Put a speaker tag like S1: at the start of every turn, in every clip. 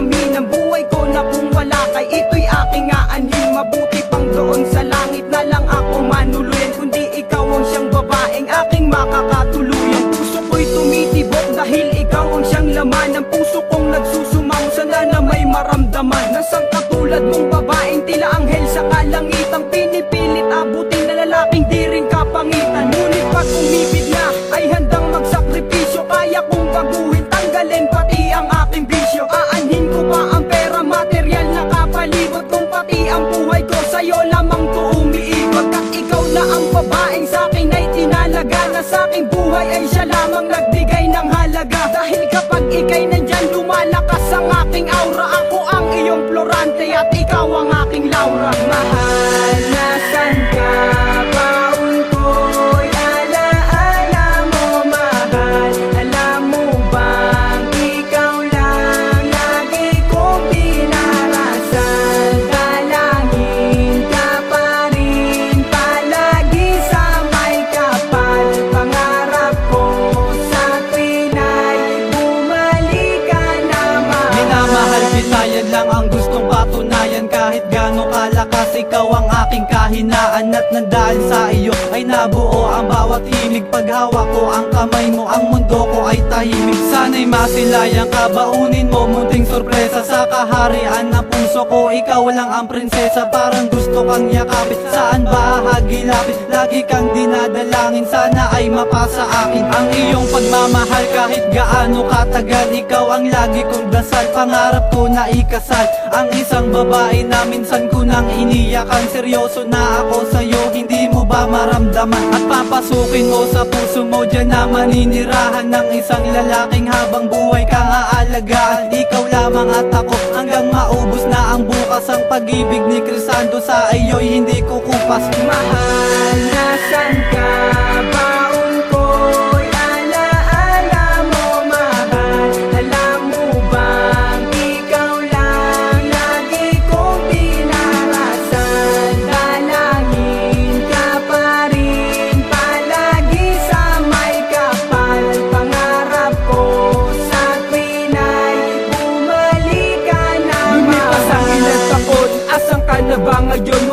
S1: damdamin ang buhay ko na kung wala kay ito'y aking aanhin. Mabuti pang doon sa langit na lang ako manuluyan Kundi ikaw ang siyang babaeng aking makakatuluyan. Puso ko'y tumitibok dahil ikaw ang siyang laman Ang puso kong nagsusumamo sana na may maramdaman Nasang katulad mong babaeng tila anghel sa kalangitang Pinipilit. Abutin na lalaking di rin kapangitan. Ngunit pag umibig na ay handang magsakripisyo Kaya kong baguhin, tanggalin pati ang aking bisyo. Aanhin ko pa ang pera, material na kapalibot Kung pati ang buhay ko sa'yo lamang to umiibot At ikaw na ang babaeng sa'kin ay tinalaga. Na sa'king buhay ay siya lamang nagbigay ng halaga. Dahil kapag ikay nandyan lumalakas ang aking aura. Ako ang iyong florante at ikaw ang aking Laura. Mahal,
S2: Angus kalakas, ikaw ang aking kahinaan At nandahil sa iyo. Ay nabuo ang bawat himig Paghawak ko ang kamay mo, ang mundo ko ay tahimik Sana'y masilayan ka, baunin mo. Munting sorpresa sa kaharian ng puso ko Ikaw lang ang prinsesa, parang gusto kang yakapit Saan ba hagilapit, lagi kang dinadalangin Sana ay mapasa akin. Ang iyong pagmamahal Kahit gaano katagal, ikaw ang lagi kong dasal. Pangarap ko na ikasal Ang isang babae na minsan ko nang iniyakan Seryoso na ako sa'yo, hindi mo ba maramdaman? At papasukin mo sa puso mo Diyan na maninirahan ng isang lalaking Habang buhay kang aalagaan. Ikaw lamang at ako hanggang maubos na ang bukas Ang pag-ibig ni Crisando. Sa iyo'y hindi kukupas.
S1: Mahal, nasan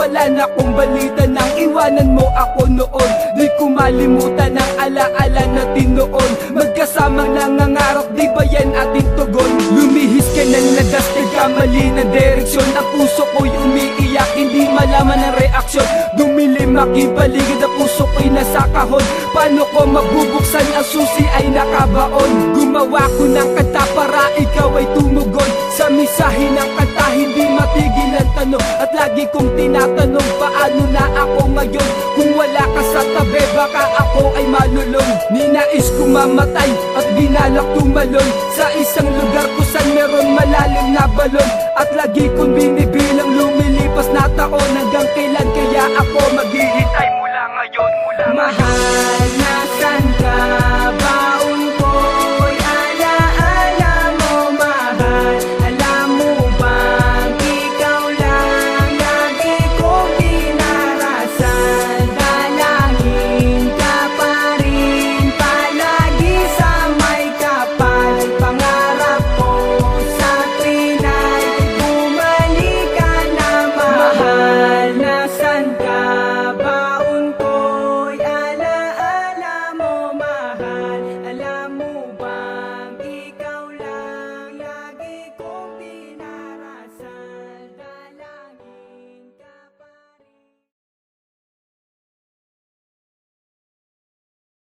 S1: Wala na akong balita nang iwanan mo ako noon. Di ko malimutan ang alaala natin noon Magkasamang nangangarap, di ba yan ating tugon? Lumihis ka ng lagas, nagkamali ng direksyon. Ang puso ko'y umiiyak, hindi malaman ang reaksyon. Dumilim aking paligid, ang puso ko'y nasa kahon. Paano ko mabubuksan ang susi ay nakabaon? Gumawa ko ng kanta para ikaw ay tumugon. Sa misahe ng kanta matigil ang tanong At lagi kong tinatanong paano na ako ngayon? Kung wala ka sa tabi baka ako ay malulong. Ninais ko mamatay at binalak tumalon Sa isang lugar kung saan meron malalim na balon At lagi kong binibilang lumilipas